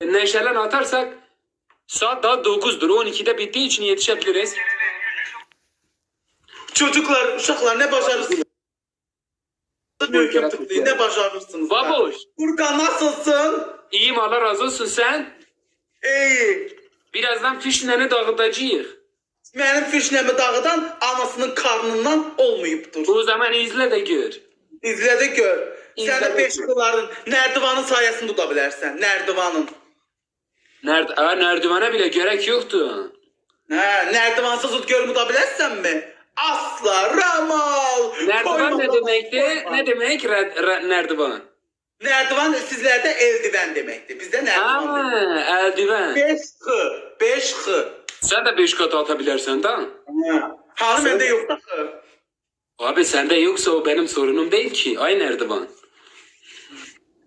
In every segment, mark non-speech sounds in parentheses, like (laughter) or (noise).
neşelen atarsak saat daha 9'dur. 12'de bittiği için yetişebiliriz. Çocuklar, uşaklar ne başarırsınız? Tıklayın ne başarırsınız? Baboş. Furkan nasılsın? İyiyim Allah razı olsun sen. İyi. Birazdan fişneni dağıtacağız. Benim fişnemi dağıdan anasının karnından olmayıptır. O zaman izle de gör. İzle de gör. İzle Sen de de peşkıların Nerdivanın sayesinde tutabilirsen. Nerdivanın. Nerede, Aa, nerdivana bile gerek yoktu. He, Nerdivansız tut gölümü tutabilirsen mi? Asla Ramal. Nerdivan ne demekti? Ne demek re- re- nerdivan? Nerdivan sizlerde eldiven demekti. Bizde nerdivan Ha, demek. eldiven. Beş hı. Beş hı. Sen de beş kat atabilirsin da. Hanım bende yok da hı. Abi sende yoksa o benim sorunum değil ki. Ay nerdivan. Uşaklar dayanmadan. Mehmet abi teşekkür ederim. Hadi bak koyma tutmak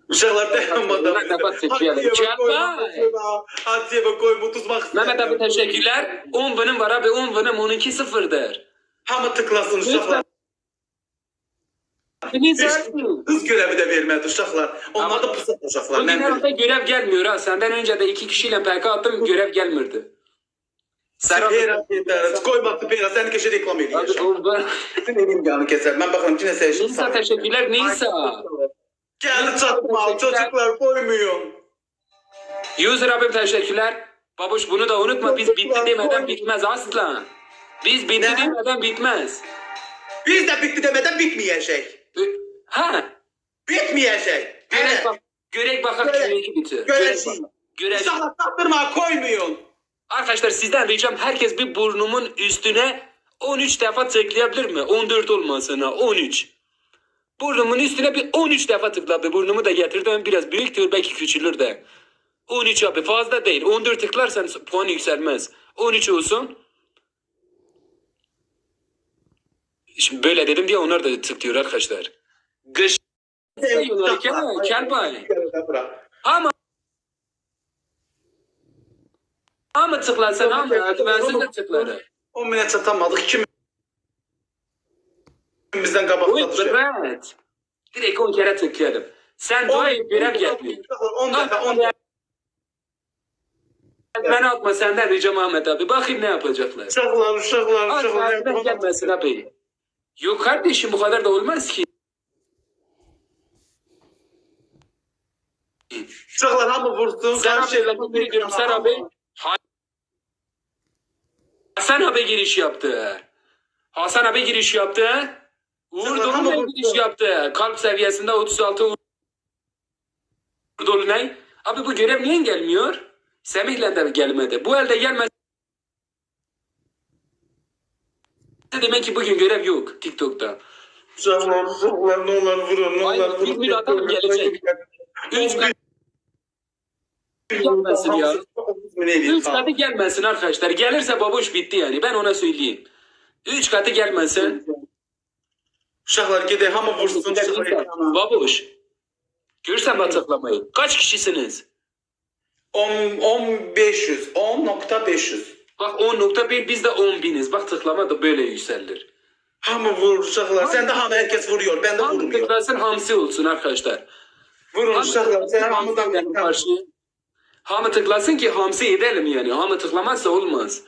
Mehmet abi teşekkürler. 10 benim var abi 10 benim 12 sıfırdır. Hamı tıklasın uşaklar. Kız görevi de vermedi uşaklar. Onlar da pusat uşaklar. Bugün herhalde görev gelmiyor ha. Senden önce de iki kişiyle PK attım görev gelmirdi. Yeter. Koyma Spera. Sen keşke reklam Abi ediyorsun. o ben... Bütün elim yanı keser. Ben bakalım yine sen Nisa teşekkürler Nisa. Geldi çatma. Çocuklar koymuyor. User abim teşekkürler. Babuş bunu da unutma biz bitti demeden bitmez asla. Biz bitti Ne? demeden bitmez. Biz de bitti demeden bitmeyecek. Ha. Bitmeyecek. Görek Evet. bak. Görek bakak Göre- kiminki bitiyor. Göreceğiz. Görek. Uşaklar taktırma koymuyorsun. Arkadaşlar sizden ricam herkes bir burnumun üstüne 13 defa tıklayabilir mi? 14 olmasın ha 13. Burnumun üstüne bir 13 defa tıkla bir burnumu da getirdim biraz büyüktür belki küçülür de. 13 abi fazla değil 14 tıklarsan puan yükselmez. 13 olsun. Şimdi böyle dedim diye onlar da tıklıyor arkadaşlar. Gış. Kel- kel bay. Ama ama tıklarsan ama güvensiz de tıkları. 10 minut satamadık. Kim bizden kabak Oy satışıyor. evet. Direkt 10 kere tıklayalım. Sen dua et görev gelmiyor. 10 defa 10 defa. Ben atma senden ricam Ahmet abi. Bakayım ne yapacaklar. Uşaklar uşaklar uşaklar. harbiden gelmesin abi. Yok kardeşim bu kadar da olmaz ki. Uşaklar hamı vursun. Sen bir diyorum sen abi. Hasan abi giriş yaptı. Hasan abi giriş yaptı. Uğur ama giriş bu- yaptı. Kalp seviyesinde 36 Uğur Dolunay. Abi bu görev niye gelmiyor? Semih'le de gelmedi. Bu elde gelmez. Demek ki bugün görev yok TikTok'ta. Uşaklar uşaklar ne olur vurun ne olur bir vurun. bir adam gelecek. Üç kat gelmesin ya. Üç katı gelmesin arkadaşlar. Gelirse babuş bitti yani. Ben ona söyleyeyim. Üç katı gelmesin. Uşaklar gide hamı vursun. Babuş. Görsen batıklamayı. Kaç kişisiniz? 10 10 500 10.500. Bak 10.1 biz de 10 biniz. Bak tıklama da böyle yükselir. Hamı vur uşaklar. Sen de hamı herkes vuruyor. Ben de Hamı vurmuyor. tıklasın hamsi olsun arkadaşlar. Vurun uşaklar. Sen Hamsi hamıdan edelim karşı. Hamı tıklasın ki hamsi edelim yani. Hamı tıklamazsa olmaz.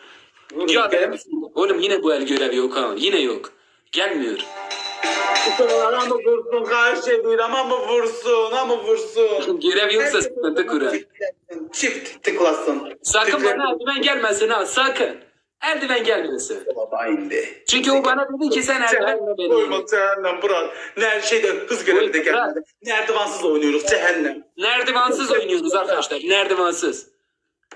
Ya, oğlum yine bu el görevi yok ha. Yine yok. Gelmiyor. Uşaklar hamı vursun. Karşı ediyor. Hamı vursun. Hamı vursun. Görev yoksa sıkıntı kurar. Çift tıklasın. Sakın Tıkla- bana eldiven gelmesin ha sakın. Eldiven gelmesin. Baba indi. Çünkü o bana dedi ki sen eldiven Koyma cehennem bırak. Nerede şeyde hız görevi de gelmedi. Nerdivansız oynuyoruz cehennem. Nerdivansız oynuyoruz arkadaşlar. Nerdivansız.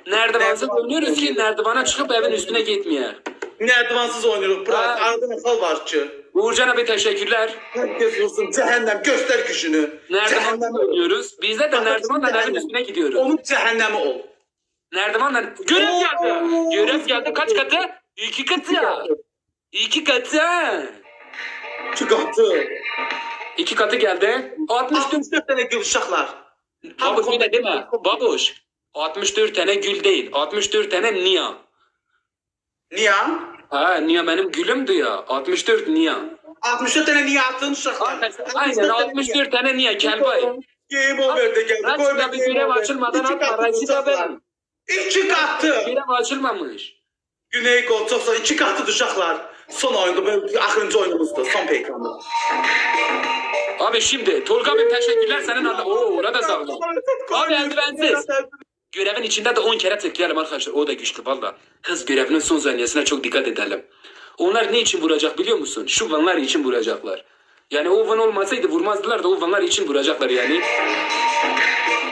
Nerdivansız oynuyoruz ki nerdivana çıkıp evin üstüne gitmeye. Nerdivansız oynuyoruz. Bırak. Ha. Arada masal varçı. Uğurcan abi teşekkürler. Herkes vursun. Cehennem göster gücünü. Nerdivansız Cehennem oynuyoruz. Biz de, de nerdivanla evin üstüne gidiyoruz. Onun cehennemi ol. Nerdivanla... Görev geldi. Görev geldi. Kaç katı? İki katı. İki katı. Çıkarttı. İki katı geldi. 64 64 tane gül uşaklar. Babuş bir de değil mi? Babuş. 64 tane gül değil. 64 tane niya. Niye? Ha niya benim gülümdü ya. 64 niya. 64 tane niye attın uşaklar? Aynen 64 tane niya kelbay. Game over'de geldi. Raşit Gol abi game görev açılmadan atma. katı Raşit tutacaklar. abi. İki katı. Görev açılmamış. Güney gol çoksa iki katı düşecekler. Son oyunda böyle ahırıncı oyunumuzdu. Son peygamber. Abi şimdi Tolga abi teşekkürler senin Allah. Oo orada sağ olun. Abi eldivensiz. Görevin içinde de 10 kere tıklayalım arkadaşlar. O da güçlü valla. Hız görevinin son saniyesine çok dikkat edelim. Onlar ne için vuracak biliyor musun? Şu vanlar için vuracaklar. Yani o van olmasaydı vurmazdılar da o vanlar için vuracaklar yani.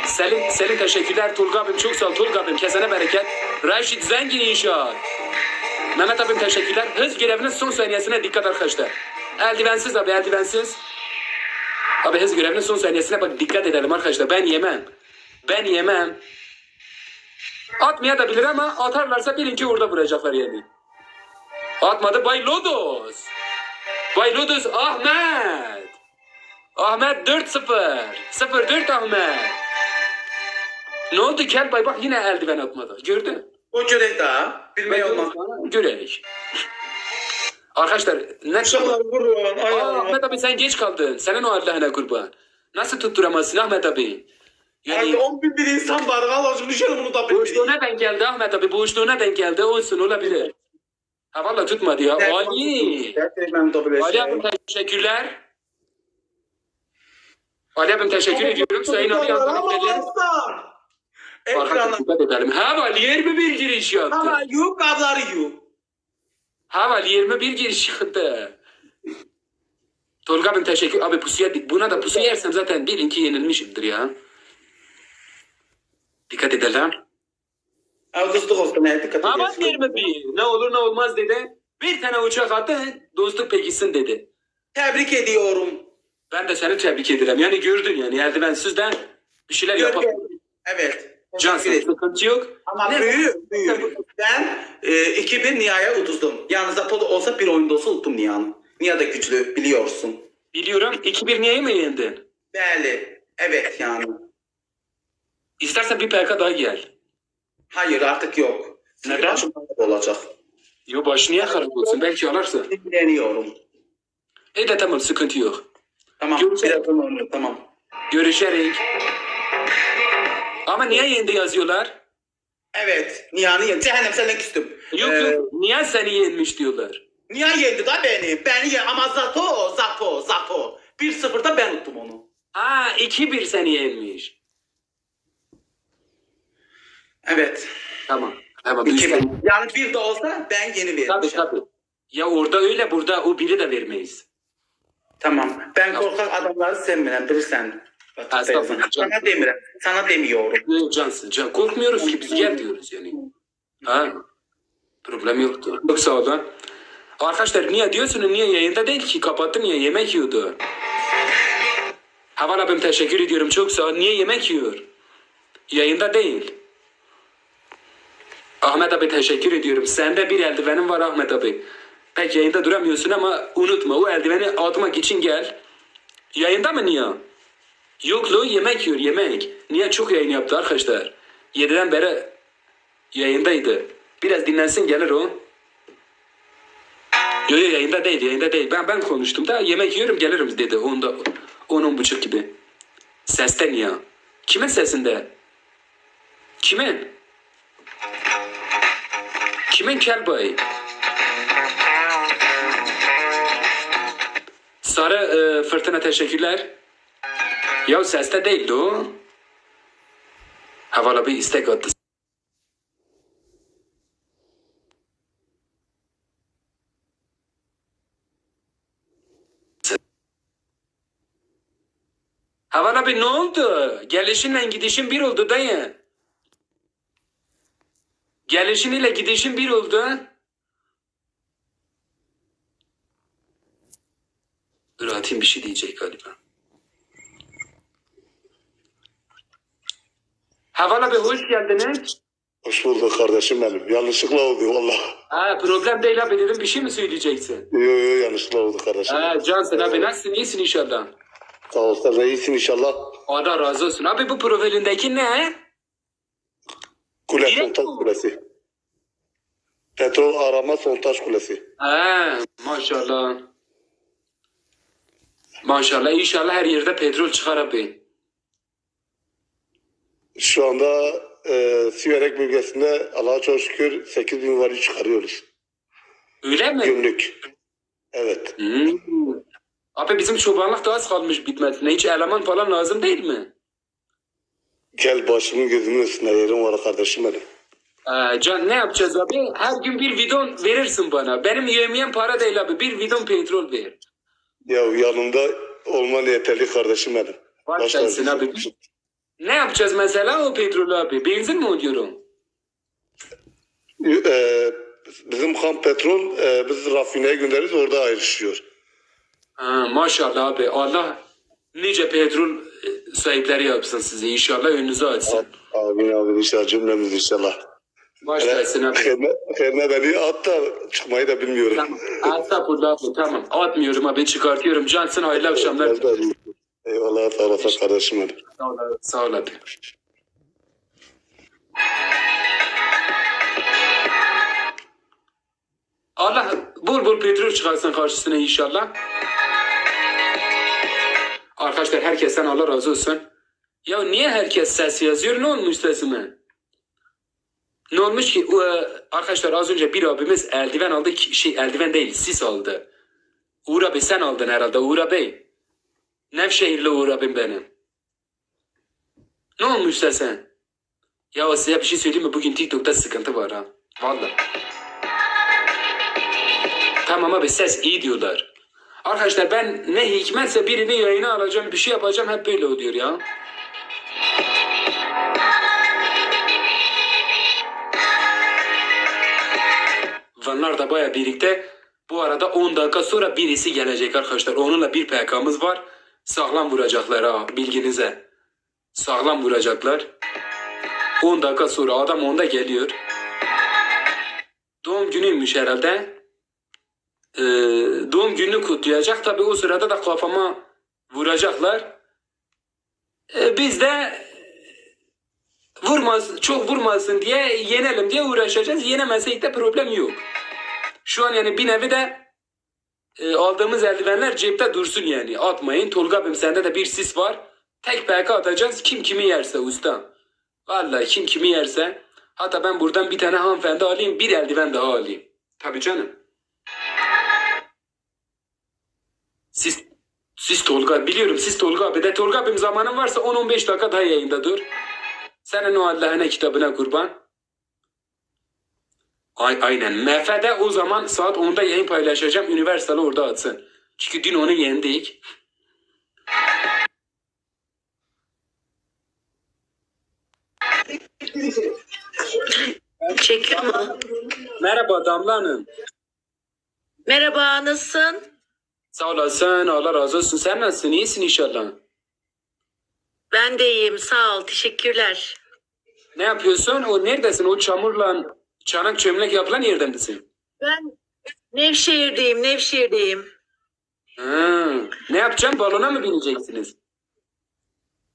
Selin, Selin teşekkürler. Tolga abim çok sağ ol. Tolga abim kesene bereket. Raşit zengin inşaat. Mehmet abim teşekkürler. Hız görevinin son saniyesine dikkat arkadaşlar. Eldivensiz abi eldivensiz. Abi hız görevinin son saniyesine bak dikkat edelim arkadaşlar. Ben yemem. Ben yemem. Atmaya da bilir ama atarlarsa birinci orada vuracaklar yani. Atmadı Bay Lodos. Bay Lodos Ahmet. Ahmet 4-0. 0-4 Ahmet. Ne oldu Kel Bay bak yine eldiven atmadı. Gördün. O görev daha. Bilmeyi olmaz. Görelik. (laughs) Arkadaşlar ne. Ahmet abi sen geç kaldın. Senin o Allah'ına kurban. Nasıl tutturamazsın Ahmet abi? Yani Artık 10 bin bir insan var. Allah aşkına düşelim bunu da bilmeyi. boşluğuna denk geldi Ahmet abi. Boşluğuna denk geldi. Olsun olabilir. Ha valla tutmadı ya. Ali. Ali abim teşekkürler. Ali abim teşekkür ediyorum. Sayın Ali abim. Ekrana. Dikkat edelim. Havali 21 giriş yaptı. Ama yok kabları yok. Havali 21 giriş yaptı. Tolga abim teşekkür. Abi pusuya, buna da pusu yersem zaten bir iki yenilmişimdir ya. Dikkat edelim. Ağustos olsun. Ne dikkat Ama ediyorsun? 21. Ne olur ne olmaz dedi. Bir tane uçak attı. Dostluk pekişsin dedi. Tebrik ediyorum. Ben de seni tebrik ederim. Yani gördün yani eldivensizden bir şeyler Gör, yapabilir. Evet. Ederim. sıkıntı yok. Ama Ne- büyük, büyük. Ben e, 2000 Niha'ya utuzdum. Yalnız Apollo olsa bir oyunda olsa uttum Niha'nı. Niha da güçlü biliyorsun. Biliyorum 2-1 niye mi yendin? Bəli. Evet yani. İstersen bir PK daha gel. Hayır artık yok. Çünkü Neden? başım harap olacak. Yo baş niye harap olsun? Belki alarsın. Dinleniyorum. E de tamam sıkıntı yok. Tamam. Görüşelim. Birazdan oynuyor. Tamam. Görüşerek. Ama niye yendi yazıyorlar? Evet. Niha'nı yendi. Cehennem senden küstüm. Yok Ee, yok. Niye seni yenmiş diyorlar. Niha yendi da beni. Beni yendi. Ama Zato, Zato, Zato. 1-0'da ben uttum onu. Ha 2-1 seni yenmiş. Evet. Tamam. Tamam. 2 üstten- Yani bir de olsa ben yeni Tabii vermişim. tabii. Ya orada öyle burada o biri de vermeyiz. Tamam. Ben Tamam. korkak adamları sevmirəm, bilirsən. Estağfurullah. Sana demirəm. Sana demiyorum. Yok cansın can. Korkmuyoruz ki biz gel diyoruz yani. Ha? Problem yoktu. Çok sağ olun. Arkadaşlar niye diyorsunuz niye yayında değil ki kapattı niye yemek yiyordu. Haval abim teşekkür ediyorum çok sağ ol. Niye yemek yiyor? Yayında değil. Ahmet abi teşekkür ediyorum. Sende bir eldivenin var Ahmet abi. Pek yayında duramıyorsun ama unutma o eldiveni atmak için gel. Yayında mı niye? Yok lo yemek yiyor yemek. Niye çok yayın yaptı arkadaşlar? 7'den beri yayındaydı. Biraz dinlensin gelir o. Yok yok yayında değil yayında değil. Ben ben konuştum da yemek yiyorum gelirim dedi. Onda on on buçuk gibi. Sesten ya. Kimin sesinde? Kimin? Kimin Kelbay? Sarı e, fırtına teşekkürler. Ya seste değildi o. Havala bir istek attı. Havala bir ne oldu? Gelişinle gidişin bir oldu dayı. Gelişin ile gidişin bir oldu. Dur atayım bir şey diyecek galiba. Havala bir hoş geldiniz. Hoş bulduk kardeşim benim. Yanlışlıkla oldu valla. Ha, problem değil abi dedim bir şey mi söyleyeceksin? Yo yo yanlışlıkla oldu kardeşim. Ha, Cansın abi nasılsın iyisin inşallah. Sağ ol sen de iyisin inşallah. Allah razı olsun. Abi bu profilindeki ne? Kule Direkt sontaj mi? kulesi. Petrol arama sontaj kulesi. Ha, maşallah. Maşallah inşallah her yerde petrol çıkar abi. Şu anda e, Siverek bölgesinde Allah'a çok şükür 8 bin varil çıkarıyoruz. Öyle mi? Günlük. Evet. Hmm. Abi bizim çobanlık da az kalmış bitmesine. Hiç eleman falan lazım değil mi? Gel başımın gözümün üstünde yerim var kardeşim benim. Ee, Can ne yapacağız abi? Her gün bir bidon verirsin bana. Benim yemeyen para değil abi. Bir bidon petrol ver. Ya yanımda olman yeterli kardeşim benim. Bir şey abi. Ne yapacağız mesela o petrolü abi? Benzin mi ödüyorum? E, bizim ham petrol e, biz rafineye gönderiyoruz orada ayrışıyor. Ha, maşallah abi. Allah nice petrol sahipleri yapsın sizi. İnşallah önünüzü açsın. Amin amin inşallah cümlemiz inşallah. Baş versin abi. Herine, beni at da çıkmayı da bilmiyorum. Tamam. Estağfurullah abi. Tamam. Atmıyorum abi. Çıkartıyorum. Cansın hayırlı akşamlar. Eyvallah sağ olasın kardeşim benim. Sağ ol abi. Sağ ol abi. Allah bol bol petrol çıkarsın karşısına inşallah. Arkadaşlar herkesten Allah razı olsun. Ya niye herkes ses yazıyor? Ne olmuş sesime? Ne olmuş ki? E, arkadaşlar az önce bir abimiz eldiven aldı. Şey eldiven değil sis aldı. Uğur abi sen aldın herhalde Uğur abi. Nevşehirli Uğur abim benim. Ne olmuş sen? Ya size bir şey söyleyeyim mi? Bugün TikTok'ta sıkıntı var ha. Valla. Tamam abi ses iyi diyorlar. Arkadaşlar ben ne hikmetse birini yayına alacağım bir şey yapacağım hep böyle oluyor ya. Vanlar da baya birlikte. Bu arada 10 dakika sonra birisi gelecek arkadaşlar. Onunla bir PK'mız var. Sağlam vuracaklar ha bilginize. Sağlam vuracaklar. 10 dakika sonra adam onda geliyor. Doğum günüymüş herhalde. Ee, doğum gününü kutlayacak. Tabi o sırada da kafama vuracaklar. Ee, biz de vurmaz, çok vurmasın diye yenelim diye uğraşacağız. Yenemezsek de problem yok. Şu an yani bir nevi de e, aldığımız eldivenler cepte dursun yani. Atmayın. Tolga abim sende de bir sis var. Tek PK atacağız. Kim kimi yerse usta. Vallahi kim kimi yerse. Hatta ben buradan bir tane hanımefendi alayım. Bir eldiven daha alayım. Tabii canım. Siz Tolga biliyorum siz Tolga abi de Tolga abim zamanın varsa 10-15 dakika daha yayında dur. Senin o Allah'ına kitabına kurban. Ay, aynen. MF'de o zaman saat 10'da yayın paylaşacağım. Üniversiteli orada atsın. Çünkü dün onu yendik. Çekiyor mu? Merhaba Damla Hanım. Merhaba, nasılsın? Sağ olasın. Allah razı olsun. Sen nasılsın? İyisin inşallah. Ben de iyiyim, sağ ol, teşekkürler. Ne yapıyorsun? O neredesin? O çamurla çanak çömlek yapılan yerden misin? Ben Nevşehir'deyim, Nevşehir'deyim. Ha, ne yapacaksın? Balona mı bineceksiniz?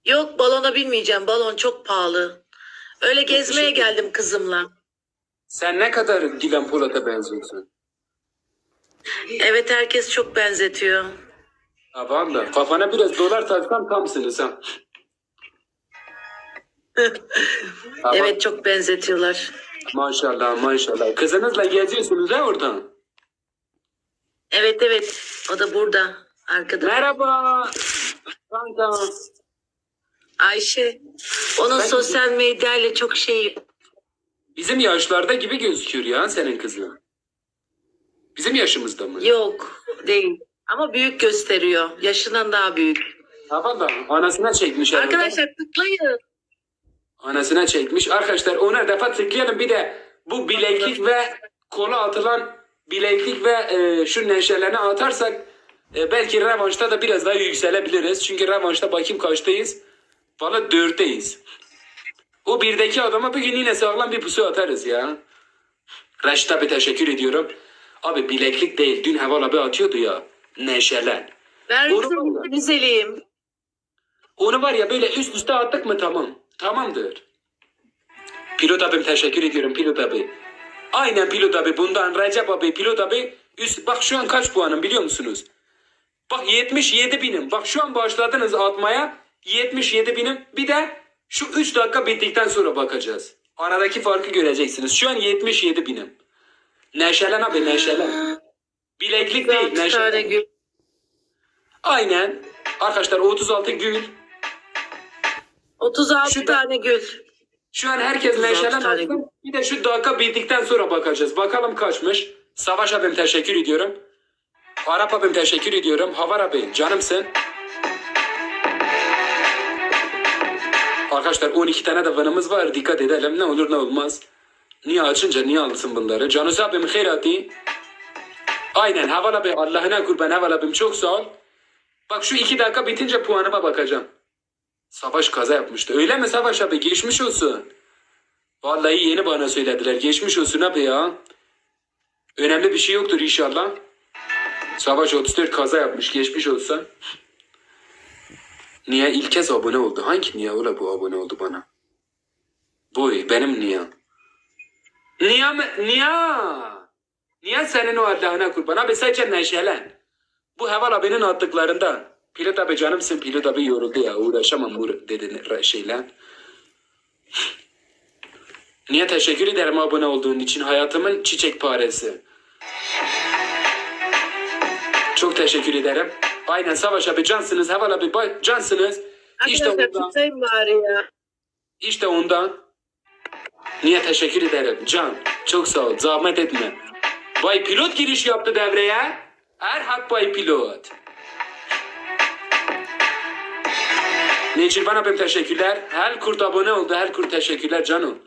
Yok, balona binmeyeceğim, balon çok pahalı. Öyle gezmeye geldim kızımla. Sen ne kadar Dilan Polat'a benziyorsun? Evet, herkes çok benzetiyor. Ha valla. Kafana biraz dolar taksan tamsınız ha. (laughs) Ha, Evet, çok benzetiyorlar. Maşallah maşallah. Kızınızla geziyorsunuz ha oradan. Evet, evet, o da burada, arkada. Merhaba. Kanka. Ayşe, onun Ben- sosyal medyayla çok şey... Bizim yaşlarda gibi gözüküyor ya senin kızın. Bizim yaşımızda mı? Yok, değil. Ama büyük gösteriyor, yaşından daha büyük. Ha valla. Anasına çekmiş. herhalde. Arkadaşlar tıklayın. Anasına çekmiş. Arkadaşlar ona defa tıklayalım. Bir de bu bileklik ve kola atılan bileklik ve e, şu neşelerini atarsak e, belki revanşta da biraz daha yükselebiliriz. Çünkü revanşta bakayım kaçtayız. Valla dörtteyiz. O birdeki adama bugün yine sağlam bir pusu atarız ya. Reşit abi teşekkür ediyorum. Abi bileklik değil. Dün Heval abi atıyordu ya. Neşelen. Ver mu? güzelim. Onu var ya böyle üst üste attık mı tamam. Tamamdır. Pilot abim teşekkür ediyorum pilot abi. Aynen pilot abi bundan Recep abi pilot abi. Üst, bak şu an kaç puanım biliyor musunuz? Bak 77 binim. Bak şu an başladınız atmaya. 77 binim. Bir de Şu 3 dakika bittikten sonra bakacağız. Aradaki farkı göreceksiniz. Şu an 77 binim. Neşelen abi neşelen. Bileklik değil 36 tane neşelen. gül. Aynen. Arkadaşlar 36 gül. 36 Şu tane gül. Şu an herkes 36 neşelen. Bir de şu dakika bittikten sonra bakacağız. Bakalım kaçmış. Savaş abim teşekkür ediyorum. Arap abim teşekkür ediyorum. Havar abi canımsın. Arkadaşlar 12 tane de vanımız var. Dikkat edelim ne olur ne olmaz. Niye açınca niye alsın bunları? Canus abim khairati. Aynen Haval abi Allah'ına kurban Haval abim çok sağ ol. Bak şu iki dakika bitince puanıma bakacağım. Savaş kaza yapmıştı. Öyle mi Savaş abi? Geçmiş olsun. Vallahi yeni bana söylediler. Geçmiş olsun abi ya. Önemli bir şey yoktur inşallah. Savaş 34 kaza yapmış. Geçmiş olsun. Niye ilk kez abone oldu? Hangi niye ola bu abone oldu bana? Bu benim niye? Niye? Niye? Niye senin o Allah'ına kurban? Abi sadece neşelen. Bu Heval abinin attıklarında. Pilot abi canımsın pilot abi yoruldu ya uğraşamam bu dedi şeyle. Niye teşekkür ederim abone olduğun için hayatımın çiçek paresi. Çok teşekkür ederim. Aynen Savaş abi cansınız Heval abi cansınız. İşte ondan. bari ya. İşte ondan. Niye teşekkür ederim Can. Çok sağ ol. Zahmet etme. Bay Pilot giriş yaptı devreye. Erhak Bay Pilot. Necirvan abim teşekkürler. Her kurt abone oldu. Her kurt teşekkürler canım.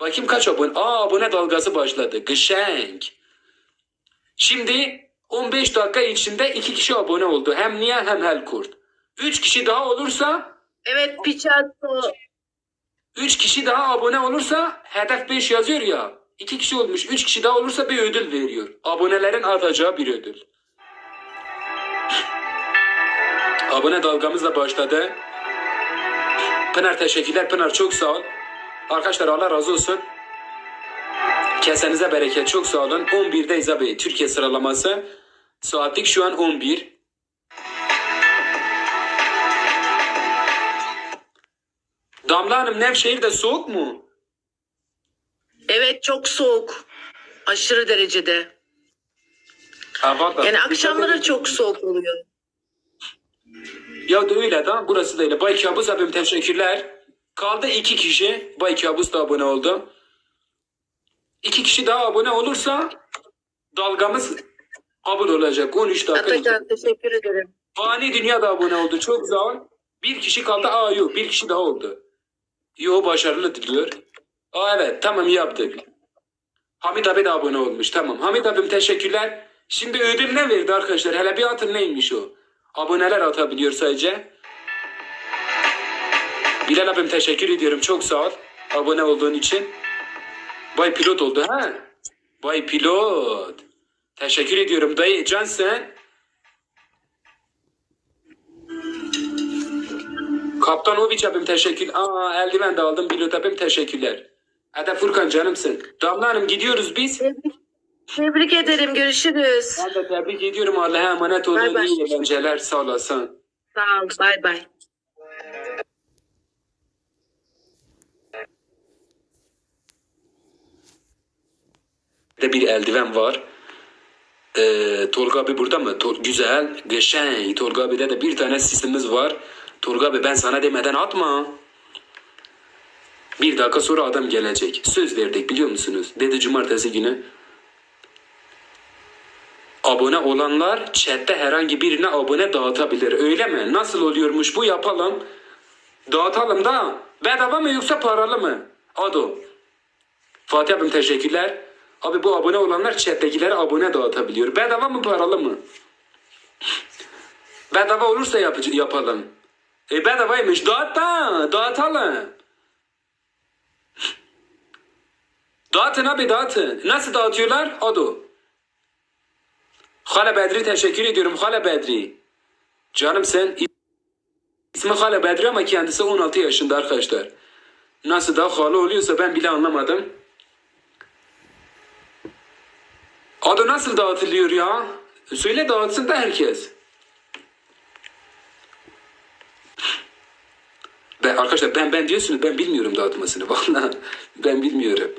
Bakayım kaç abone. Aa abone dalgası başladı. Gışenk. Şimdi 15 dakika içinde iki kişi abone oldu. Hem niye hem her kurt. 3 kişi daha olursa Evet Picasso. 3 kişi daha abone olursa hedef 5 yazıyor ya. 2 kişi olmuş. 3 kişi daha olursa bir ödül veriyor. Abonelerin atacağı bir ödül. Abone dalgamız da başladı. Pınar teşekkürler. Pınar çok sağ ol. Arkadaşlar Allah razı olsun. Kesenize bereket. Çok sağ olun. 11'deyiz abi. Türkiye sıralaması. Saatlik şu an 11. Damla Hanım Nevşehir'de soğuk mu? Evet çok soğuk. Aşırı derecede. Hava da. Yani akşamları çok soğuk oluyor. Ya da öyle da burası da öyle. Bay Kabus abim teşekkürler. Kaldı iki kişi. Bay Kabus da abone oldu. İki kişi daha abone olursa dalgamız kabul olacak. 13 dakika. Atakan teşekkür ederim. Fani Dünya da abone oldu. Çok sağ ol. Bir kişi kaldı. Aa yok. Bir kişi daha oldu. Yo başarılı diliyor. Aa evet. Tamam yaptık. Hamit abi de abone olmuş. Tamam. Hamit abim teşekkürler. Şimdi ödül ne verdi arkadaşlar? Hele bir atın neymiş o? Aboneler atabiliyor sadece. Bilal abim teşekkür ediyorum. Çok sağ ol. Abone olduğun için. Bay pilot oldu ha? Bay pilot. Teşekkür ediyorum dayı. Cansın. Kaptan Oviç abim teşekkür. Aa eldiven de aldım. Pilot abim teşekkürler. Hadi Furkan canımsın. Damla Hanım gidiyoruz biz. Tebrik ederim. Görüşürüz. Ben de tebrik ediyorum. Allah'a emanet olun. Bay. İyi eğlenceler. Sağ olasın. Sağ ol. Bay bay. de bir eldiven var. Ee, Tolga abi burada mı? Tol- güzel, geçen. Tolga abi'de de bir tane sisimiz var. Tolga abi ben sana demeden atma. Bir dakika sonra adam gelecek. Söz verdik biliyor musunuz? Dedi cumartesi günü. Abone olanlar chatte herhangi birine abone dağıtabilir. Öyle mi? Nasıl oluyormuş bu yapalım. Dağıtalım da. Bedava mı yoksa paralı mı? Ado. Fatih abim teşekkürler. Abi bu abone olanlar chat'tekilere abone dağıtabiliyor. Bedava mı paralı mı? Bedava olursa yapıcı, yapalım. E bedavaymış. Dağıt da. Dağıtalım. Dağıtın abi dağıtın. Nasıl dağıtıyorlar? Ado. Hala Bedri teşekkür ediyorum. Hala Bedri. Canım sen ismi Hala Bedri ama kendisi 16 yaşında arkadaşlar. Nasıl da hala oluyorsa ben bile anlamadım. Adı nasıl dağıtılıyor ya? Söyle dağıtsın da herkes. Arkadaşlar ben ben diyorsunuz ben bilmiyorum dağıtmasını. (laughs) Vallahi ben bilmiyorum.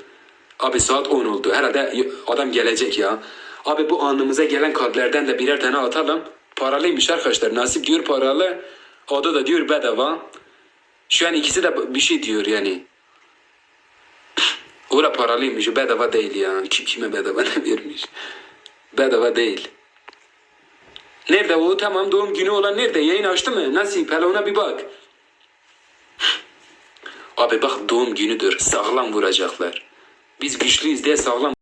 Abi saat 10 oldu. Herhalde adam gelecek ya. Abi bu anımıza gelen kalplerden de birer tane atalım. Paralıymış arkadaşlar. Nasip diyor paralı. Oda da diyor bedava. Şu an ikisi de bir şey diyor yani. (sniffs) Ora paralıymış. Bedava değil ya. Kim kime bedava ne vermiş? Bedava değil. Nerede o? Tamam doğum günü olan nerede? Yayın açtı mı? Nasıl? Hele ona bir bak. Abi bak doğum günüdür. Sağlam vuracaklar. Biz güçlüyüz diye sağlam